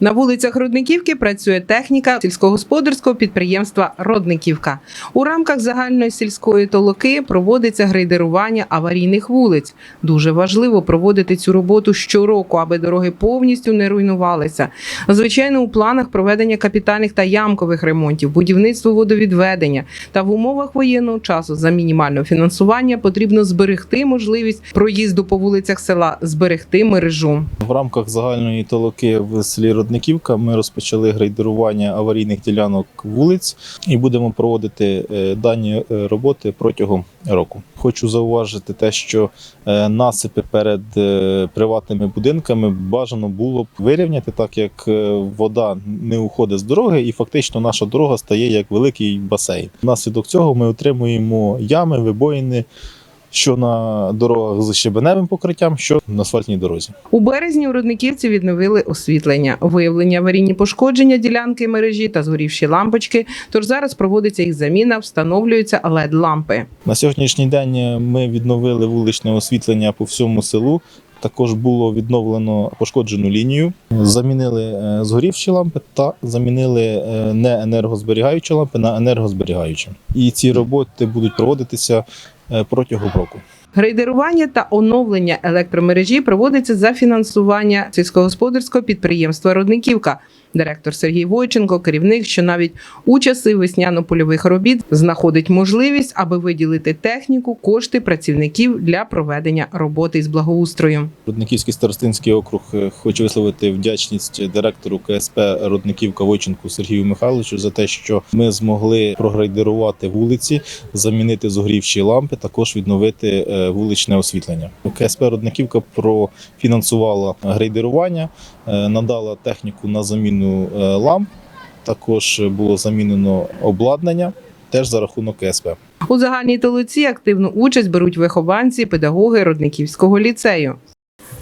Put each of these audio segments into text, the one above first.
На вулицях Рудниківки працює техніка сільськогосподарського підприємства Родниківка. У рамках загальної сільської толоки проводиться грейдерування аварійних вулиць. Дуже важливо проводити цю роботу щороку, аби дороги повністю не руйнувалися. Звичайно, у планах проведення капітальних та ямкових ремонтів, будівництво водовідведення та в умовах воєнного часу за мінімального фінансування потрібно зберегти можливість проїзду по вулицях села, зберегти мережу. В рамках загальної толоки в селі Родниківка ми розпочали грейдерування аварійних ділянок вулиць і будемо проводити е, дані е, роботи протягом року. Хочу зауважити те, що е, насипи перед приватними будинками бажано було б вирівняти, так як вода не уходить з дороги, і фактично наша дорога стає як великий басейн. Внаслідок цього ми отримуємо ями, вибоїни. Що на дорогах з щебеневим покриттям, що на асфальтній дорозі. У березні у Рудниківці відновили освітлення, виявлені аварійні пошкодження ділянки мережі та згорівші лампочки. Тож зараз проводиться їх заміна, встановлюються led лампи. На сьогоднішній день ми відновили вуличне освітлення по всьому селу. Також було відновлено пошкоджену лінію, замінили е, згорівші лампи та замінили е, не енергозберігаючі лампи на енергозберігаючі. І ці роботи будуть проводитися е, протягом року. Грейдерування та оновлення електромережі проводиться за фінансування сільськогосподарського підприємства Родниківка. Директор Сергій Войченко, керівник, що навіть у часи весняно-польових робіт знаходить можливість, аби виділити техніку, кошти працівників для проведення роботи із благоустрою. Рудниківський старостинський округ е, хочу висловити вдячність директору КСП Рудниківка Войченку Сергію Михайловичу за те, що ми змогли прогрейдерувати вулиці, замінити зогрівші лампи, також відновити е, вуличне освітлення. КСП Рудниківка профінансувала грейдерування, е, надала техніку на заміну е, ламп. Також було замінено обладнання теж за рахунок КСП. У загальній толоці активну участь беруть вихованці, педагоги Родниківського ліцею.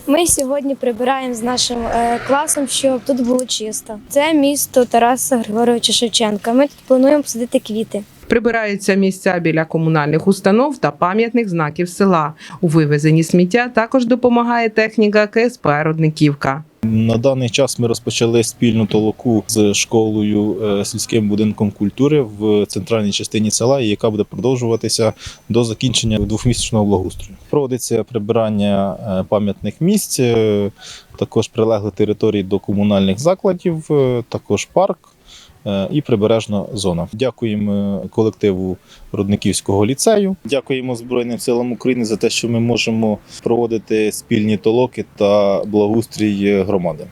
Ми сьогодні прибираємо з нашим е, класом, щоб тут було чисто. Це місто Тараса Григоровича Шевченка. Ми тут плануємо посадити квіти. Прибираються місця біля комунальних установ та пам'ятних знаків села. У вивезенні сміття також допомагає техніка КСП Родниківка. На даний час ми розпочали спільну толоку з школою е, сільським будинком культури в центральній частині села, яка буде продовжуватися до закінчення двохмісячного благоустрою. Проводиться прибирання е, пам'ятних місць, е, також прилегли території до комунальних закладів, також парк. Е, І прибережна зона. Дякуємо колективу Рудниківського ліцею. Дякуємо Збройним силам України за те, що ми можемо проводити спільні толоки та благоустрій громади.